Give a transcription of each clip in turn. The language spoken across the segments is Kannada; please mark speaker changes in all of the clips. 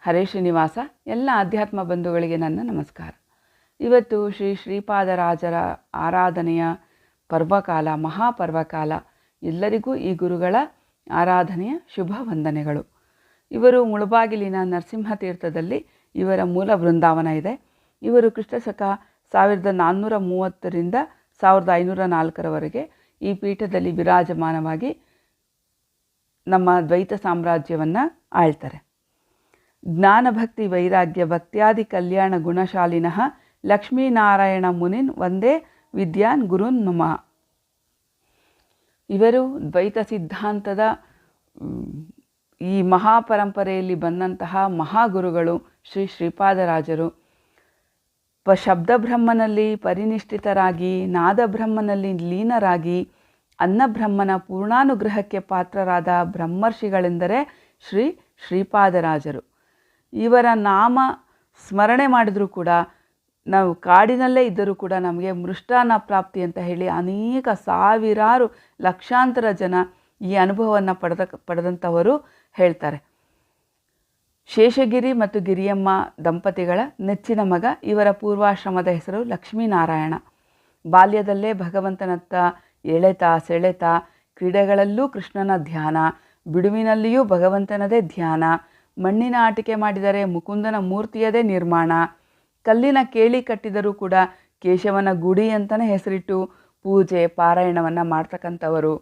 Speaker 1: ಹರೇ ಶ್ರೀನಿವಾಸ, ಎಲ್ಲ ಅಧ್ಯಾತ್ಮ ಬಂಧುಗಳಿಗೆ ನನ್ನ ನಮಸ್ಕಾರ. ಇವತ್ತು ಶ್ರೀ ಶ್ರೀಪಾದರಾಜರ ಆರಾಧನೆಯ ಪರ್ವಕಾಲ, ಮಹಾಪರ್ವಕಾಲ, ಎಲ್ಲರಿಗೂ ಈ ಗುರುಗಳ ಆರಾಧನೆಯ ಶುಭ ವಂದನೆಗಳು. ಇವರು ಮುಳುಬಾಗಿಲಿನ ನರಸಿಂಹ ತೀರ್ಥದಲ್ಲಿ ಇವರ ಮೂಲ ಬೃಂದಾವನ ಇದೆ. ಇವರು ಕೃಷ್ಣಶಕ ಸಾವಿರದ ನಾನ್ನೂರ ಮೂವತ್ತರಿಂದ ಸಾವಿರದ ಐನೂರ ನಾಲ್ಕರವರೆಗೆ ಈ ಪೀಠದಲ್ಲಿ ವಿರಾಜಮಾನವಾಗಿ ನಮ್ಮ ದ್ವೈತ ಸಾಮ್ರಾಜ್ಯವನ್ನು ಆಳ್ತಾರೆ. ಜ್ಞಾನಭಕ್ತಿ ವೈರಾಗ್ಯ ಭಕ್ತ್ಯಾದಿ ಕಲ್ಯಾಣ ಗುಣಶಾಲಿನಃ ಲಕ್ಷ್ಮೀನಾರಾಯಣ ಮುನಿನ್ ಒಂದೇ ವಿದ್ಯಾನ್ ಗುರುನ್ ನುಮ ಇವರು ದ್ವೈತ ಸಿದ್ಧಾಂತದ ಈ ಮಹಾಪರಂಪರೆಯಲ್ಲಿ ಬಂದಂತಹ ಮಹಾಗುರುಗಳು ಶ್ರೀ ಶ್ರೀಪಾದರಾಜರು. ಪ, ಶಬ್ದಬ್ರಹ್ಮನಲ್ಲಿ ಪರಿನಿಷ್ಠಿತರಾಗಿ, ನಾದಬ್ರಹ್ಮನಲ್ಲಿ ಲೀನರಾಗಿ, ಅನ್ನಬ್ರಹ್ಮನ ಪೂರ್ಣಾನುಗ್ರಹಕ್ಕೆ ಪಾತ್ರರಾದ ಬ್ರಹ್ಮರ್ಷಿಗಳೆಂದರೆ ಶ್ರೀ ಶ್ರೀಪಾದರಾಜರು. ಇವರ ನಾಮ ಸ್ಮರಣೆ ಮಾಡಿದರೂ ಕೂಡ ನಾವು ಕಾಡಿನಲ್ಲೇ ಇದ್ದರೂ ಕೂಡ ನಮಗೆ ಮೃಷ್ಟಾನ್ನ ಪ್ರಾಪ್ತಿ ಅಂತ ಹೇಳಿ ಅನೇಕ ಸಾವಿರಾರು ಲಕ್ಷಾಂತರ ಜನ ಈ ಅನುಭವವನ್ನು ಪಡೆದ ಪಡೆದಂಥವರು ಹೇಳ್ತಾರೆ. ಶೇಷಗಿರಿ ಮತ್ತು ಗಿರಿಯಮ್ಮ ದಂಪತಿಗಳ ನೆಚ್ಚಿನ ಮಗ ಇವರ ಪೂರ್ವಾಶ್ರಮದ ಹೆಸರು ಲಕ್ಷ್ಮೀನಾರಾಯಣ. ಬಾಲ್ಯದಲ್ಲೇ ಭಗವಂತನತ್ತ ಎಳೆತ ಸೆಳೆತ ಕ್ರೀಡೆಗಳಲ್ಲೂ ಕೃಷ್ಣನ ಧ್ಯಾನ, ಬಿಡುವಿನಲ್ಲಿಯೂ ಭಗವಂತನದೇ ಧ್ಯಾನ ಮಣ್ಣಿನ ಆಟಿಕೆ ಮಾಡಿದರೆ ಮುಕುಂದನ ಮೂರ್ತಿಯದೇ ನಿರ್ಮಾಣ. ಕಲ್ಲಿನ ಕೇಳಿ ಕಟ್ಟಿದರೂ ಕೂಡ ಕೇಶವನ ಗುಡಿ ಅಂತಲೇ ಹೆಸರಿಟ್ಟು ಪೂಜೆ, ಪಾರಾಯಣವನ್ನು ಮಾಡ್ತಕ್ಕಂಥವರು.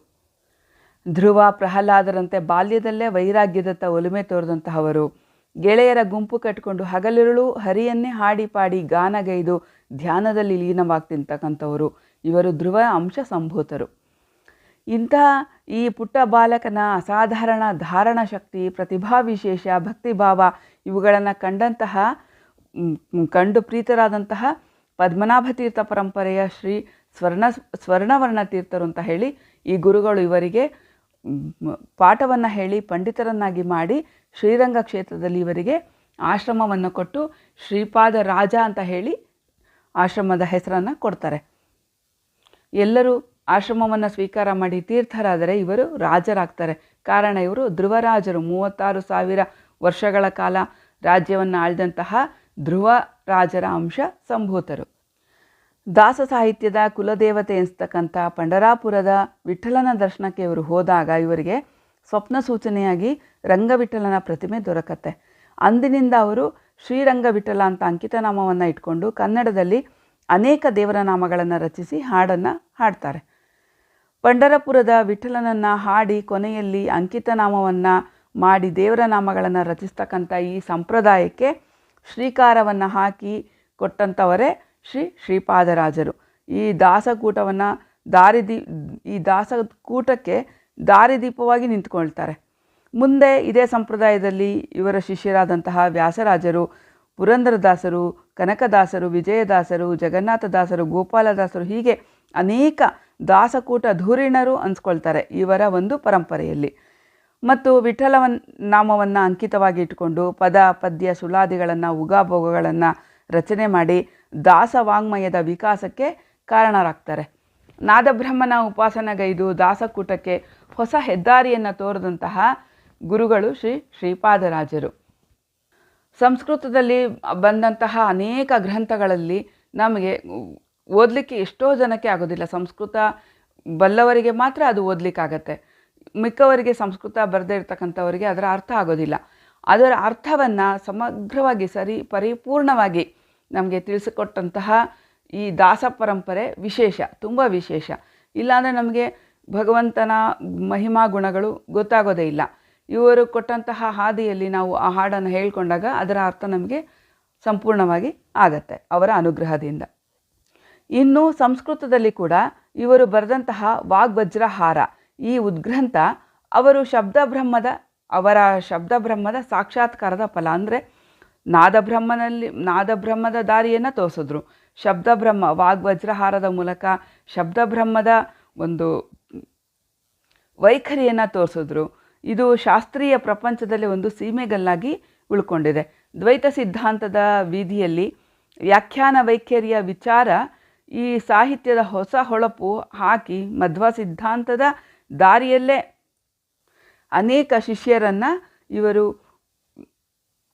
Speaker 1: ಧ್ರುವ ಪ್ರಹ್ಲಾದರಂತೆ ಬಾಲ್ಯದಲ್ಲೇ ವೈರಾಗ್ಯದತ್ತ ಒಲುಮೆ ತೋರಿದಂತಹವರು. ಗೆಳೆಯರ ಗುಂಪು ಕಟ್ಟಿಕೊಂಡು ಹಗಲಿರುಳು ಹರಿಯನ್ನೇ ಹಾಡಿ ಪಾಡಿ ಗಾನಗೈದು ಧ್ಯಾನದಲ್ಲಿ ಲೀನವಾಗ್ತಿಂತಕ್ಕಂಥವರು ಇವರು ಧ್ರುವ ಅಂಶ ಸಂಭೂತರು. ಇಂತಹ ಈ ಪುಟ್ಟ ಬಾಲಕನ ಅಸಾಧಾರಣ ಧಾರಣ ಶಕ್ತಿ, ಪ್ರತಿಭಾ ವಿಶೇಷ ಭಕ್ತಿಭಾವ ಇವುಗಳನ್ನು ಕಂಡಂತಹ ಕಂಡು ಪ್ರೀತರಾದಂತಹ ಪದ್ಮನಾಭ ತೀರ್ಥ ಪರಂಪರೆಯ ಶ್ರೀ ಸ್ವರ್ಣ, ಸ್ವರ್ಣವರ್ಣ ತೀರ್ಥರು ಅಂತ ಹೇಳಿ ಈ ಗುರುಗಳು ಇವರಿಗೆ ಪಾಠವನ್ನು ಹೇಳಿ ಪಂಡಿತರನ್ನಾಗಿ ಮಾಡಿ ಶ್ರೀರಂಗ ಕ್ಷೇತ್ರದಲ್ಲಿ ಇವರಿಗೆ ಆಶ್ರಮವನ್ನು ಕೊಟ್ಟು ಶ್ರೀಪಾದ ರಾಜ ಅಂತ ಹೇಳಿ ಆಶ್ರಮದ ಹೆಸರನ್ನು ಕೊಡ್ತಾರೆ. ಎಲ್ಲರೂ ಆಶ್ರಮವನ್ನು ಸ್ವೀಕಾರ ಮಾಡಿ ತೀರ್ಥರಾದರೆ ಇವರು ರಾಜರಾಗ್ತಾರೆ. ಕಾರಣ ಇವರು ಧ್ರುವರಾಜರು. ಮೂವತ್ತಾರು ಸಾವಿರ ವರ್ಷಗಳ ಕಾಲ ರಾಜ್ಯವನ್ನು ಆಳಿದಂತಹ ಧ್ರುವ ರಾಜರ ಅಂಶ ಸಂಭೂತರು. ದಾಸ ಸಾಹಿತ್ಯದ ಕುಲದೇವತೆ ಎನಿಸ್ತಕ್ಕಂಥ ಪಂಡರಾಪುರದ ವಿಠಲನ ದರ್ಶನಕ್ಕೆ ಇವರು ಹೋದಾಗ ಇವರಿಗೆ ಸ್ವಪ್ನ ಸೂಚನೆಯಾಗಿ ರಂಗವಿಠಲನ ಪ್ರತಿಮೆ ದೊರಕತ್ತೆ. ಅಂದಿನಿಂದ ಅವರು ಶ್ರೀರಂಗ ವಿಠಲ ಅಂತ ಅಂಕಿತನಾಮವನ್ನು ಇಟ್ಕೊಂಡು ಕನ್ನಡದಲ್ಲಿ ಅನೇಕ ದೇವರ ನಾಮಗಳನ್ನು ರಚಿಸಿ ಹಾಡನ್ನು ಹಾಡ್ತಾರೆ. ಪಂಡರಪುರದ ವಿಠಲನನ್ನು ಹಾಡಿ ಕೊನೆಯಲ್ಲಿ ಅಂಕಿತನಾಮವನ್ನು ಮಾಡಿ ದೇವರ ನಾಮಗಳನ್ನು ರಚಿಸ್ತಕ್ಕಂಥ ಈ ಸಂಪ್ರದಾಯಕ್ಕೆ ಶ್ರೀಕಾರವನ್ನು ಹಾಕಿ ಕೊಟ್ಟಂಥವರೇ ಶ್ರೀ ಶ್ರೀಪಾದರಾಜರು. ಈ ದಾಸಕೂಟವನ್ನು ದಾರಿದಿ, ಈ ದಾಸಕೂಟಕ್ಕೆ ದಾರಿದೀಪವಾಗಿ ನಿಂತ್ಕೊಳ್ತಾರೆ. ಮುಂದೆ ಇದೇ ಸಂಪ್ರದಾಯದಲ್ಲಿ ಇವರ ಶಿಷ್ಯರಾದಂತಹ ವ್ಯಾಸರಾಜರು, ಪುರಂದರದಾಸರು, ಕನಕದಾಸರು, ವಿಜಯದಾಸರು, ಜಗನ್ನಾಥದಾಸರು, ಗೋಪಾಲದಾಸರು ಹೀಗೆ ಅನೇಕ ದಾಸಕೂಟ ಧೂರಿಣರು ಅನ್ಸ್ಕೊಳ್ತಾರೆ ಇವರ ಒಂದು ಪರಂಪರೆಯಲ್ಲಿ. ಮತ್ತು ವಿಠಲವನ್ ನಾಮವನ್ನು ಅಂಕಿತವಾಗಿ ಇಟ್ಟುಕೊಂಡು ಪದ, ಪದ್ಯ ಸುಲಾದಿಗಳನ್ನು ಉಗಾಭೋಗಗಳನ್ನು ರಚನೆ ಮಾಡಿ ದಾಸವಾಂಗ್ಮಯದ ವಿಕಾಸಕ್ಕೆ ಕಾರಣರಾಗ್ತಾರೆ. ನಾದಬ್ರಹ್ಮನ ಉಪಾಸನಗೈದು ದಾಸಕೂಟಕ್ಕೆ ಹೊಸ ಹೆದ್ದಾರಿಯನ್ನು ತೋರಿದಂತಹ ಗುರುಗಳು ಶ್ರೀ ಶ್ರೀಪಾದರಾಜರು. ಸಂಸ್ಕೃತದಲ್ಲಿ ಬಂದಂತಹ ಅನೇಕ ಗ್ರಂಥಗಳಲ್ಲಿ ನಮಗೆ ಓದಲಿಕ್ಕೆ ಎಷ್ಟೋ ಜನಕ್ಕೆ ಆಗೋದಿಲ್ಲ. ಸಂಸ್ಕೃತ ಬಲ್ಲವರಿಗೆ ಮಾತ್ರ ಅದು ಓದಲಿಕ್ಕಾಗತ್ತೆ. ಮಿಕ್ಕವರಿಗೆ ಸಂಸ್ಕೃತ ಬರದೇ ಇರ್ತಕ್ಕಂಥವರಿಗೆ ಅದರ ಅರ್ಥ ಆಗೋದಿಲ್ಲ. ಅದರ ಅರ್ಥವನ್ನು ಸಮಗ್ರವಾಗಿ ಸರಿ ಪರಿಪೂರ್ಣವಾಗಿ ನಮಗೆ ತಿಳಿಸಿಕೊಟ್ಟಂತಹ ಈ ದಾಸ ಪರಂಪರೆ ವಿಶೇಷ, ತುಂಬ ವಿಶೇಷ. ಇಲ್ಲಾಂದರೆ ನಮಗೆ ಭಗವಂತನ ಮಹಿಮಾ ಗುಣಗಳು ಗೊತ್ತಾಗೋದೇ ಇಲ್ಲ. ಇವರು ಕೊಟ್ಟಂತಹ ಹಾದಿಯಲ್ಲಿ ನಾವು ಆ ಹಾಡನ್ನು ಹೇಳ್ಕೊಂಡಾಗ ಅದರ ಅರ್ಥ ನಮಗೆ ಸಂಪೂರ್ಣವಾಗಿ ಆಗತ್ತೆ ಅವರ ಅನುಗ್ರಹದಿಂದ. ಇನ್ನು ಸಂಸ್ಕೃತದಲ್ಲಿ ಕೂಡ ಇವರು ಬರೆದಂತಹ ವಾಗ್ವಜ್ರಹಾರ, ಈ ಉದ್ಗ್ರಂಥ ಅವರು ಶಬ್ದಬ್ರಹ್ಮದ, ಅವರ ಶಬ್ದಬ್ರಹ್ಮದ ಸಾಕ್ಷಾತ್ಕಾರದ ಫಲ ಅಂದರೆ ನಾದಬ್ರಹ್ಮನಲ್ಲಿ, ನಾದಬ್ರಹ್ಮದ ದಾರಿಯನ್ನು ತೋರಿಸಿದ್ರು. ಶಬ್ದಬ್ರಹ್ಮ, ವಾಗ್ವಜ್ರಹಾರದ ಮೂಲಕ ಶಬ್ದಬ್ರಹ್ಮದ ಒಂದು ವೈಖರಿಯನ್ನು ತೋರಿಸಿದ್ರು. ಇದು ಶಾಸ್ತ್ರೀಯ ಪ್ರಪಂಚದಲ್ಲಿ ಒಂದು ಸೀಮೆಗಲ್ಲಾಗಿ ಉಳ್ಕೊಂಡಿದೆ. ದ್ವೈತ ಸಿದ್ಧಾಂತದ ವೀಧಿಯಲ್ಲಿ ವ್ಯಾಖ್ಯಾನ ವೈಖರಿಯ ವಿಚಾರ ಈ ಸಾಹಿತ್ಯದ ಹೊಸ ಹೊಳಪು ಹಾಕಿ ಮಧ್ವ ಸಿದ್ಧಾಂತದ ದಾರಿಯಲ್ಲೇ ಅನೇಕ ಶಿಷ್ಯರನ್ನು ಇವರು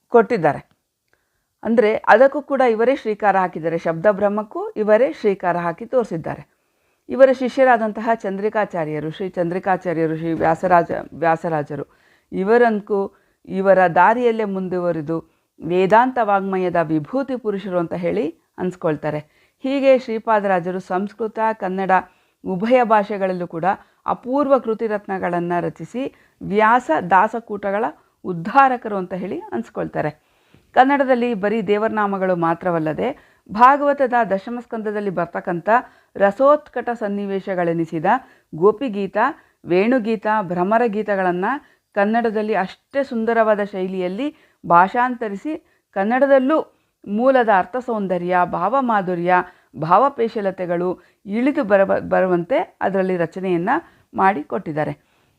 Speaker 1: ಕೊಟ್ಟಿದ್ದಾರೆ. ಅಂದರೆ ಅದಕ್ಕೂ ಕೂಡ ಇವರೇ ಶ್ರೀಕಾರ ಹಾಕಿದ್ದಾರೆ. ಶಬ್ದ ಬ್ರಹ್ಮಕ್ಕೂ ಇವರೇ ಶ್ರೀಕಾರ ಹಾಕಿ ತೋರಿಸಿದ್ದಾರೆ. ಇವರ ಶಿಷ್ಯರಾದಂತಹ ಚಂದ್ರಿಕಾಚಾರ್ಯರು, ಶ್ರೀ ಚಂದ್ರಿಕಾಚಾರ್ಯರು, ಶ್ರೀ ವ್ಯಾಸರಾಜ, ವ್ಯಾಸರಾಜರು, ಇವರಂತೂ ಇವರ ದಾರಿಯಲ್ಲೇ ಮುಂದುವರಿದು ವೇದಾಂತ ವಾಗ್ಮಯದ ವಿಭೂತಿ ಪುರುಷರು ಅಂತ ಹೇಳಿ ಅನ್ಸ್ಕೊಳ್ತಾರೆ. ಹೀಗೆ ಶ್ರೀಪಾದರಾಜರು ಸಂಸ್ಕೃತ, ಕನ್ನಡ ಉಭಯ ಭಾಷೆಗಳಲ್ಲೂ ಕೂಡ ಅಪೂರ್ವ ಕೃತಿರತ್ನಗಳನ್ನು ರಚಿಸಿ ವ್ಯಾಸ ದಾಸಕೂಟಗಳ ಉದ್ಧಾರಕರು ಅಂತ ಹೇಳಿ ಅನ್ಸ್ಕೊಳ್ತಾರೆ. ಕನ್ನಡದಲ್ಲಿ ಬರೀ ದೇವರನಾಮಗಳು ಮಾತ್ರವಲ್ಲದೆ ಭಾಗವತದ ದಶಮಸ್ಕಂದದಲ್ಲಿ ಬರ್ತಕ್ಕಂಥ ರಸೋತ್ಕಟ ಸನ್ನಿವೇಶಗಳೆನಿಸಿದ ಗೋಪಿಗೀತ, ವೇಣುಗೀತ ಭ್ರಮರ ಗೀತಗಳನ್ನು ಕನ್ನಡದಲ್ಲಿ ಅಷ್ಟೇ ಸುಂದರವಾದ ಶೈಲಿಯಲ್ಲಿ ಭಾಷಾಂತರಿಸಿ ಕನ್ನಡದಲ್ಲೂ ಮೂಲದ ಅರ್ಥ ಸೌಂದರ್ಯ ಭಾವಮಾಧುರ್ಯ ಭಾವಪೇಶಲತೆಗಳು ಇಳಿದು ಬರ ಬರುವಂತೆ ಅದರಲ್ಲಿ ರಚನೆಯನ್ನು ಮಾಡಿಕೊಟ್ಟಿದ್ದಾರೆ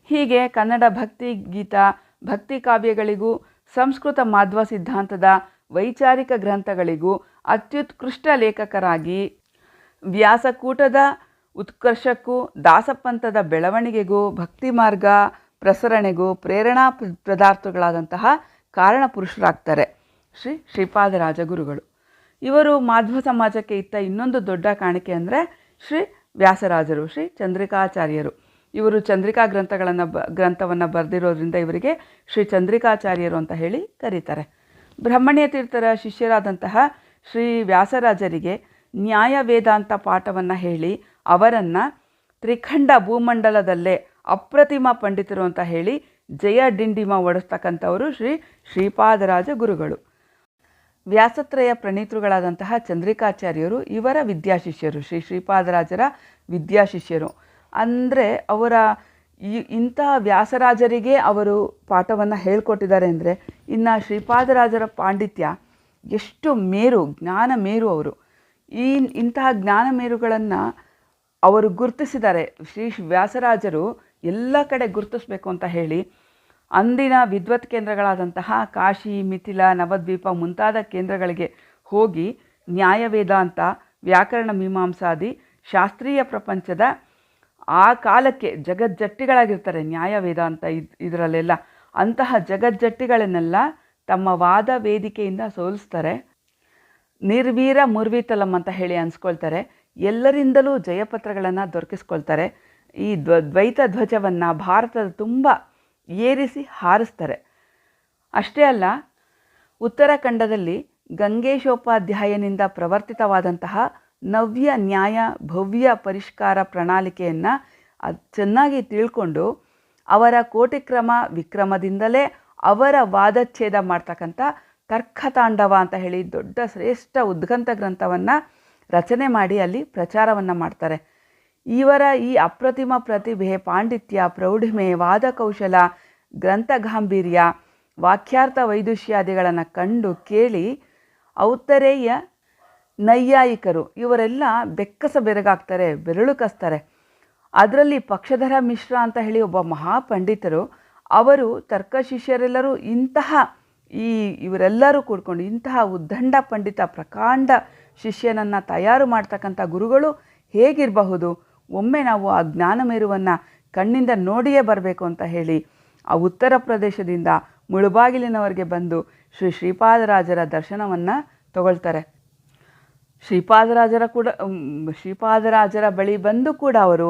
Speaker 1: ಹೀಗೆ ಕನ್ನಡ ಭಕ್ತಿ ಗೀತ, ಭಕ್ತಿ ಕಾವ್ಯಗಳಿಗೂ, ಸಂಸ್ಕೃತ ಮಾಧ್ವ ಸಿದ್ಧಾಂತದ ವೈಚಾರಿಕ ಗ್ರಂಥಗಳಿಗೂ ಅತ್ಯುತ್ಕೃಷ್ಟ ಲೇಖಕರಾಗಿ, ವ್ಯಾಸಕೂಟದ ಉತ್ಕರ್ಷಕ್ಕೂ, ದಾಸಪಂಥದ ಬೆಳವಣಿಗೆಗೂ, ಭಕ್ತಿ ಮಾರ್ಗ ಪ್ರಸರಣೆಗೂ ಪ್ರೇರಣಾ ಪ್ರ- ಪದಾರ್ಥಗಳಾದಂತಹ ಕಾರಣ ಪುರುಷರಾಗ್ತಾರೆ. ಶ್ರೀ ಶ್ರೀಪಾದರಾಜ ಗುರುಗಳು ಇವರು ಮಾಧ್ವ ಸಮಾಜಕ್ಕೆ ಇತ್ತ ಇನ್ನೊಂದು ದೊಡ್ಡ ಕಾಣಿಕೆ ಅಂದರೆ ಶ್ರೀ ವ್ಯಾಸರಾಜರು, ಶ್ರೀ ಚಂದ್ರಿಕಾಚಾರ್ಯರು. ಇವರು ಚಂದ್ರಿಕಾ ಗ್ರಂಥಗಳನ್ನು ಬ, ಗ್ರಂಥವನ್ನು ಬರೆದಿರೋದ್ರಿಂದ ಇವರಿಗೆ ಶ್ರೀ ಚಂದ್ರಿಕಾಚಾರ್ಯರು ಅಂತ ಹೇಳಿ ಕರೀತಾರೆ. ಬ್ರಹ್ಮಣ್ಯ ತೀರ್ಥರ ಶಿಷ್ಯರಾದಂತಹ ಶ್ರೀ ವ್ಯಾಸರಾಜರಿಗೆ ನ್ಯಾಯ ವೇದಾಂತ ಪಾಠವನ್ನು ಹೇಳಿ ಅವರನ್ನು ತ್ರಿಖಂಡ ಭೂಮಂಡಲದಲ್ಲೇ ಅಪ್ರತಿಮ ಪಂಡಿತರು ಅಂತ ಹೇಳಿ ಜಯ ಡಿಂಡಿಮ ಒಡಿಸ್ತಕ್ಕಂಥವರು ಶ್ರೀ ಶ್ರೀಪಾದರಾಜ ಗುರುಗಳು ವ್ಯಾಸತ್ರಯ ಪ್ರಣೀತೃಗಳಾದಂತಹ ಚಂದ್ರಿಕಾಚಾರ್ಯರು, ಇವರ ವಿದ್ಯಾಶಿಷ್ಯರು, ಶ್ರೀ ಶ್ರೀಪಾದರಾಜರ ವಿದ್ಯಾಶಿಷ್ಯರು. ಅಂದರೆ ಅವರ ಈ ಇಂತಹ ವ್ಯಾಸರಾಜರಿಗೆ ಅವರು ಪಾಠವನ್ನು ಹೇಳ್ಕೊಟ್ಟಿದ್ದಾರೆ ಅಂದರೆ, ಇನ್ನು ಶ್ರೀಪಾದರಾಜರ ಪಾಂಡಿತ್ಯ ಎಷ್ಟು ಮೇರು, ಜ್ಞಾನ ಮೇರು ಅವರು. ಈ ಇಂತಹ ಜ್ಞಾನ ಮೇರುಗಳನ್ನು ಅವರು ಗುರುತಿಸಿದ್ದಾರೆ. ಶ್ರೀ ವ್ಯಾಸರಾಜರು ಎಲ್ಲ ಕಡೆ ಗುರುತಿಸ್ಬೇಕು ಅಂತ ಹೇಳಿ ಅಂದಿನ ವಿದ್ವತ್ ಕೇಂದ್ರಗಳಾದಂತಹ ಕಾಶಿ, ಮಿಥಿಲ, ನವದ್ವೀಪ ಮುಂತಾದ ಕೇಂದ್ರಗಳಿಗೆ ಹೋಗಿ ನ್ಯಾಯ ವೇದಾಂತ ವ್ಯಾಕರಣ ಮೀಮಾಂಸಾದಿ ಶಾಸ್ತ್ರೀಯ ಪ್ರಪಂಚದ ಆ ಕಾಲಕ್ಕೆ ಜಗಜ್ಜಟ್ಟಿಗಳಾಗಿರ್ತಾರೆ ನ್ಯಾಯ ವೇದಾಂತ ಇದ್ ಇದರಲ್ಲೆಲ್ಲ. ಅಂತಹ ಜಗಜ್ಜಟ್ಟಿಗಳನ್ನೆಲ್ಲ ತಮ್ಮ ವಾದ ವೇದಿಕೆಯಿಂದ ಸೋಲಿಸ್ತಾರೆ. ನಿರ್ವೀರ ಮುರ್ವೀತಲಂ ಅಂತ ಹೇಳಿ ಅನ್ಸ್ಕೊಳ್ತಾರೆ. ಎಲ್ಲರಿಂದಲೂ ಜಯಪತ್ರಗಳನ್ನು ದೊರಕಿಸ್ಕೊಳ್ತಾರೆ. ಈ ದ್ವ ದ್ವೈತ ಧ್ವಜವನ್ನು ಭಾರತದ ತುಂಬ ಏರಿಸಿ ಹಾರಿಸ್ತಾರೆ. ಅಷ್ಟೇ ಅಲ್ಲ, ಉತ್ತರಾಖಂಡದಲ್ಲಿ ಗಂಗೇಶೋಪಾಧ್ಯಾಯನಿಂದ ಪ್ರವರ್ತಿತವಾದಂತಹ ನವ್ಯ ನ್ಯಾಯ, ಭವ್ಯ ಪರಿಷ್ಕಾರ ಪ್ರಣಾಳಿಕೆಯನ್ನು ಚೆನ್ನಾಗಿ ತಿಳ್ಕೊಂಡು ಅವರ ಕೋಟಿಕ್ರಮ ವಿಕ್ರಮದಿಂದಲೇ ಅವರ ವಾದಚ್ಛೇದ ಮಾಡ್ತಕ್ಕಂಥ ತರ್ಕತಾಂಡವ ಅಂತ ಹೇಳಿ ದೊಡ್ಡ ಶ್ರೇಷ್ಠ ಉದ್ಗಂತ ಗ್ರಂಥವನ್ನು ರಚನೆ ಮಾಡಿ ಅಲ್ಲಿ ಪ್ರಚಾರವನ್ನು ಮಾಡ್ತಾರೆ. ಇವರ ಈ ಅಪ್ರತಿಮ ಪ್ರತಿಭೆ, ಪಾಂಡಿತ್ಯ, ಪ್ರೌಢಿಮೆ, ವಾದಕೌಶಲ ಗ್ರಂಥ ಗಾಂಭೀರ್ಯ ವಾಕ್ಯಾರ್ಥ ವೈದುಷ್ಯಾದಿಗಳನ್ನು ಕಂಡು ಕೇಳಿ ಔತ್ತರೇಯ ನೈಯಾಯಿಕರು ಇವರೆಲ್ಲ ಬೆಕ್ಕಸ ಬೆರಗಾಗ್ತಾರೆ, ಬೆರಳು ಕಸ್ತಾರೆ. ಅದರಲ್ಲಿ ಪಕ್ಷಧರ ಮಿಶ್ರ ಅಂತ ಹೇಳಿ ಒಬ್ಬ ಮಹಾಪಂಡಿತರು, ಅವರು ತರ್ಕ ಶಿಷ್ಯರೆಲ್ಲರೂ ಇಂತಹ ಈ ಇವರೆಲ್ಲರೂ ಕೂಡ್ಕೊಂಡು ಇಂತಹ ಉದ್ದಂಡ ಪಂಡಿತ ಪ್ರಕಾಂಡ ಶಿಷ್ಯನನ್ನು ತಯಾರು ಮಾಡ್ತಕ್ಕಂಥ ಗುರುಗಳು ಹೇಗಿರಬಹುದು? ಒಮ್ಮೆ ನಾವು ಆ ಜ್ಞಾನ ಮೇರುವನ್ನು ಕಣ್ಣಿಂದ ನೋಡಿಯೇ ಬರಬೇಕು ಅಂತ ಹೇಳಿ ಆ ಉತ್ತರ ಪ್ರದೇಶದಿಂದ ಮುಳುಬಾಗಿಲಿನವರೆಗೆ ಬಂದು ಶ್ರೀ ಶ್ರೀಪಾದರಾಜರ ದರ್ಶನವನ್ನು ತಗೊಳ್ತಾರೆ. ಶ್ರೀಪಾದರಾಜರ ಕೂಡ ಶ್ರೀಪಾದರಾಜರ ಬಳಿ ಬಂದು ಕೂಡ ಅವರು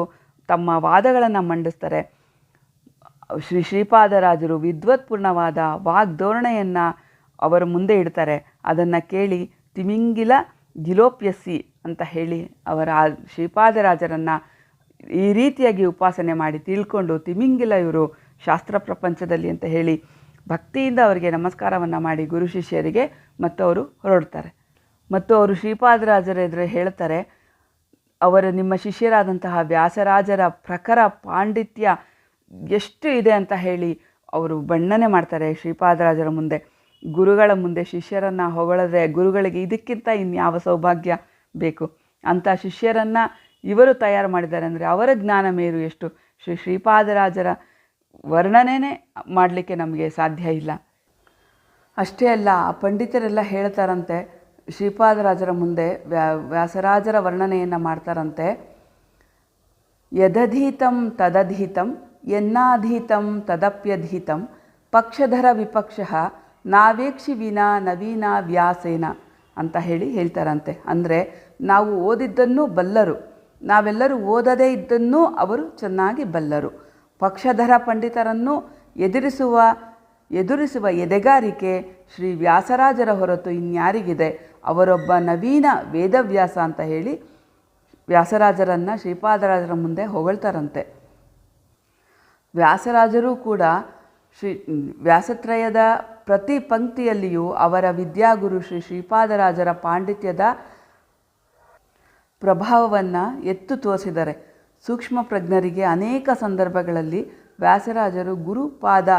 Speaker 1: ತಮ್ಮ ವಾದಗಳನ್ನು ಮಂಡಿಸ್ತಾರೆ. ಶ್ರೀ ಶ್ರೀಪಾದರಾಜರು ವಿದ್ವತ್ಪೂರ್ಣವಾದ ವಾಗ್ಧೋರಣೆಯನ್ನು ಅವರ ಮುಂದೆ ಇಡ್ತಾರೆ. ಅದನ್ನು ಕೇಳಿ ತಿಮಿಂಗಿಲ ಗಿಲೋಪ್ಯಸಿ ಅಂತ ಹೇಳಿ ಅವರ ಶ್ರೀಪಾದರಾಜರನ್ನು ಈ ರೀತಿಯಾಗಿ ಉಪಾಸನೆ ಮಾಡಿ ತಿಳ್ಕೊಂಡು ತಿಮಿಂಗಿಲ ಇವರು ಶಾಸ್ತ್ರ ಪ್ರಪಂಚದಲ್ಲಿ ಅಂತ ಹೇಳಿ ಭಕ್ತಿಯಿಂದ ಅವರಿಗೆ ನಮಸ್ಕಾರವನ್ನು ಮಾಡಿ ಗುರು ಶಿಷ್ಯರಿಗೆ ಮತ್ತು ಅವರು ಹೊರಡ್ತಾರೆ. ಮತ್ತು ಅವರು ಶ್ರೀಪಾದರಾಜರ ಎದುರು ಹೇಳ್ತಾರೆ, ಅವರು ನಿಮ್ಮ ಶಿಷ್ಯರಾದಂತಹ ವ್ಯಾಸರಾಜರ ಪ್ರಖರ ಪಾಂಡಿತ್ಯ ಎಷ್ಟು ಇದೆ ಅಂತ ಹೇಳಿ ಅವರು ಬಣ್ಣನೆ ಮಾಡ್ತಾರೆ ಶ್ರೀಪಾದರಾಜರ ಮುಂದೆ. ಗುರುಗಳ ಮುಂದೆ ಶಿಷ್ಯರನ್ನು ಹೊಗಳಿದ್ರೆ ಗುರುಗಳಿಗೆ ಇದಕ್ಕಿಂತ ಇನ್ಯಾವ ಸೌಭಾಗ್ಯ ಬೇಕು? ಅಂಥ ಶಿಷ್ಯರನ್ನು ಇವರು ತಯಾರು ಮಾಡಿದ್ದಾರೆ ಅಂದರೆ ಅವರ ಜ್ಞಾನ ಮೇರು ಎಷ್ಟು? ಶ್ರೀ ಶ್ರೀಪಾದರಾಜರ ವರ್ಣನೆನೇ ಮಾಡಲಿಕ್ಕೆ ನಮಗೆ ಸಾಧ್ಯ ಇಲ್ಲ. ಅಷ್ಟೇ ಅಲ್ಲ, ಆ ಪಂಡಿತರೆಲ್ಲ ಹೇಳ್ತಾರಂತೆ, ಶ್ರೀಪಾದರಾಜರ ಮುಂದೆ ವ್ಯಾ, ವ್ಯಾಸರಾಜರ ವರ್ಣನೆಯನ್ನು ಮಾಡ್ತಾರಂತೆ. ಯದಧೀತಂ ತದಧೀತಂ ಎನ್ನಾಧೀತಂ ತದಪ್ಯಧೀತಂ, ಪಕ್ಷಧರ ವಿಪಕ್ಷ, ನಾವೇಕ್ಷಿ ವಿನಾ ನವೀನ ವ್ಯಾಸೇನ ಅಂತ ಹೇಳಿ ಹೇಳ್ತಾರಂತೆ. ಅಂದರೆ ನಾವು ಓದಿದ್ದನ್ನು ಬಲ್ಲರು. ನಾವೆಲ್ಲರೂ ಓದದೇ ಇದ್ದನ್ನೂ ಅವರು ಚೆನ್ನಾಗಿ ಬಲ್ಲರು. ಪಕ್ಷಧರ ಪಂಡಿತರನ್ನು ಎದುರಿಸುವ ಎದುರಿಸುವ ಎದೆಗಾರಿಕೆ ಶ್ರೀ ವ್ಯಾಸರಾಜರ ಹೊರತು ಇನ್ಯಾರಿಗಿದೆ? ಅವರೊಬ್ಬ ನವೀನ ವೇದವ್ಯಾಸ ಅಂತ ಹೇಳಿ ವ್ಯಾಸರಾಜರನ್ನು ಶ್ರೀಪಾದರಾಜರ ಮುಂದೆ ಹೊಗಳ್ತಾರಂತೆ. ವ್ಯಾಸರಾಜರೂ ಕೂಡ ಶ್ರೀ, ವ್ಯಾಸತ್ರಯದ ಪ್ರತಿ ಪಂಕ್ತಿಯಲ್ಲಿಯೂ ಅವರ ವಿದ್ಯಾಗುರು ಶ್ರೀ ಶ್ರೀಪಾದರಾಜರ ಪಾಂಡಿತ್ಯದ ಪ್ರಭಾವವನ್ನು ಎತ್ತು ತೋರಿಸಿದ್ದಾರೆ. ಸೂಕ್ಷ್ಮ ಪ್ರಜ್ಞರಿಗೆ ಅನೇಕ ಸಂದರ್ಭಗಳಲ್ಲಿ ವ್ಯಾಸರಾಜರು ಗುರುಪಾದ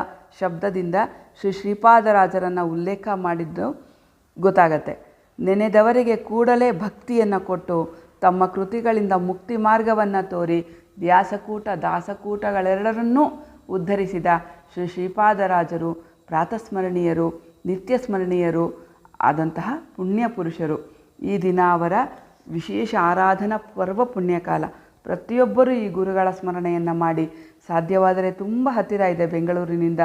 Speaker 1: ಶಬ್ದದಿಂದ ಶ್ರೀ ಶ್ರೀಪಾದರಾಜರನ್ನು ಉಲ್ಲೇಖ ಮಾಡಿದ್ದು ಗೊತ್ತಾಗತ್ತೆ. ನೆನೆದವರಿಗೆ ಕೂಡಲೇ ಭಕ್ತಿಯನ್ನು ಕೊಟ್ಟು ತಮ್ಮ ಕೃತಿಗಳಿಂದ ಮುಕ್ತಿ ಮಾರ್ಗವನ್ನು ತೋರಿ ವ್ಯಾಸಕೂಟ, ದಾಸಕೂಟಗಳೆರಡರನ್ನೂ ಉದ್ಧರಿಸಿದ ಶ್ರೀ ಶ್ರೀಪಾದರಾಜರು, ಪ್ರಾತಸ್ಮರಣೀಯರು, ನಿತ್ಯಸ್ಮರಣೀಯರು ಆದಂತಹ ಪುಣ್ಯ ಪುರುಷರು ಈ ದಿನ ಅವರ ವಿಶೇಷ ಆರಾಧನಾ ಪರ್ವ ಪುಣ್ಯಕಾಲ. ಪ್ರತಿಯೊಬ್ಬರೂ ಈ ಗುರುಗಳ ಸ್ಮರಣೆಯನ್ನು ಮಾಡಿ ಸಾಧ್ಯವಾದರೆ ತುಂಬ ಹತ್ತಿರ ಇದೆ ಬೆಂಗಳೂರಿನಿಂದ.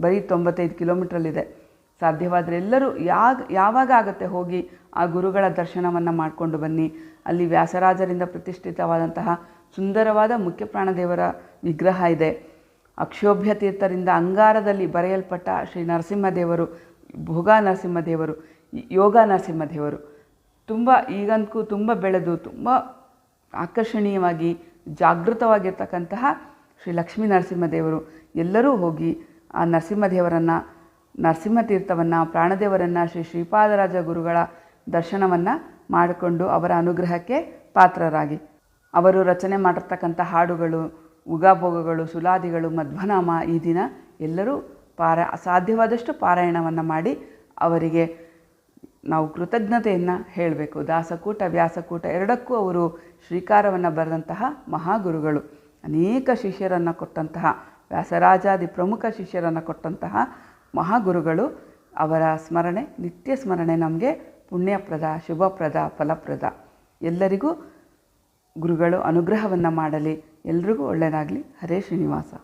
Speaker 1: ಬರೀ ತೊಂಬತ್ತೈದು ಕಿಲೋಮೀಟ್ರಲ್ಲಿದೆ. ಸಾಧ್ಯವಾದರೆ ಎಲ್ಲರೂ ಯಾಗ, ಯಾವಾಗ ಆಗುತ್ತೆ ಹೋಗಿ ಆ ಗುರುಗಳ ದರ್ಶನವನ್ನು ಮಾಡಿಕೊಂಡು ಬನ್ನಿ. ಅಲ್ಲಿ ವ್ಯಾಸರಾಜರಿಂದ ಪ್ರತಿಷ್ಠಿತವಾದಂತಹ ಸುಂದರವಾದ ಮುಖ್ಯ ಪ್ರಾಣದೇವರ ವಿಗ್ರಹ ಇದೆ. ಅಕ್ಷೋಭ್ಯ ತೀರ್ಥರಿಂದ ಅಂಗಾರದಲ್ಲಿ ಬರೆಯಲ್ಪಟ್ಟ ಶ್ರೀ ನರಸಿಂಹದೇವರು, ಭೋಗ ನರಸಿಂಹದೇವರು, ಯೋಗ ನರಸಿಂಹದೇವರು. ತುಂಬ ಈಗಂತೂ ತುಂಬ ಬೆಳೆದು, ತುಂಬ ಆಕರ್ಷಣೀಯವಾಗಿ, ಜಾಗೃತವಾಗಿರ್ತಕ್ಕಂತಹ ಶ್ರೀ ಲಕ್ಷ್ಮೀ ನರಸಿಂಹದೇವರು ಎಲ್ಲರೂ ಹೋಗಿ ಆ ನರಸಿಂಹದೇವರನ್ನು ನರಸಿಂಹತೀರ್ಥವನ್ನು ಪ್ರಾಣದೇವರನ್ನು, ಶ್ರೀ ಶ್ರೀಪಾದರಾಜ ಗುರುಗಳ ದರ್ಶನವನ್ನು ಮಾಡಿಕೊಂಡು ಅವರ ಅನುಗ್ರಹಕ್ಕೆ ಪಾತ್ರರಾಗಿ. ಅವರು ರಚನೆ ಮಾಡಿರ್ತಕ್ಕಂಥ ಹಾಡುಗಳು, ಉಗಾಭೋಗಗಳು, ಸುಲಾದಿಗಳು, ಮಧ್ವನಾಮ ಈ ದಿನ ಎಲ್ಲರೂ ಪಾರ ಸಾಧ್ಯವಾದಷ್ಟು ಪಾರಾಯಣವನ್ನು ಮಾಡಿ ಅವರಿಗೆ ನಾವು ಕೃತಜ್ಞತೆಯನ್ನು ಹೇಳಬೇಕು. ದಾಸಕೂಟ, ವ್ಯಾಸಕೂಟ ಎರಡಕ್ಕೂ ಅವರು ಶ್ರೀಕಾರವನ್ನು ಬರೆದಂತಹ ಮಹಾಗುರುಗಳು. ಅನೇಕ ಶಿಷ್ಯರನ್ನು ಕೊಟ್ಟಂತಹ, ವ್ಯಾಸರಾಜಾದಿ ಪ್ರಮುಖ ಶಿಷ್ಯರನ್ನು ಕೊಟ್ಟಂತಹ ಮಹಾಗುರುಗಳು. ಅವರ ಸ್ಮರಣೆ, ನಿತ್ಯ ಸ್ಮರಣೆ ನಮಗೆ ಪುಣ್ಯಪ್ರದ, ಶುಭಪ್ರದ, ಫಲಪ್ರದ. ಎಲ್ಲರಿಗೂ ಗುರುಗಳು ಅನುಗ್ರಹವನ್ನು ಮಾಡಲಿ. ಎಲ್ರಿಗೂ ಒಳ್ಳೆಯದಾಗಲಿ ಹರೇ ಶ್ರೀನಿವಾಸ.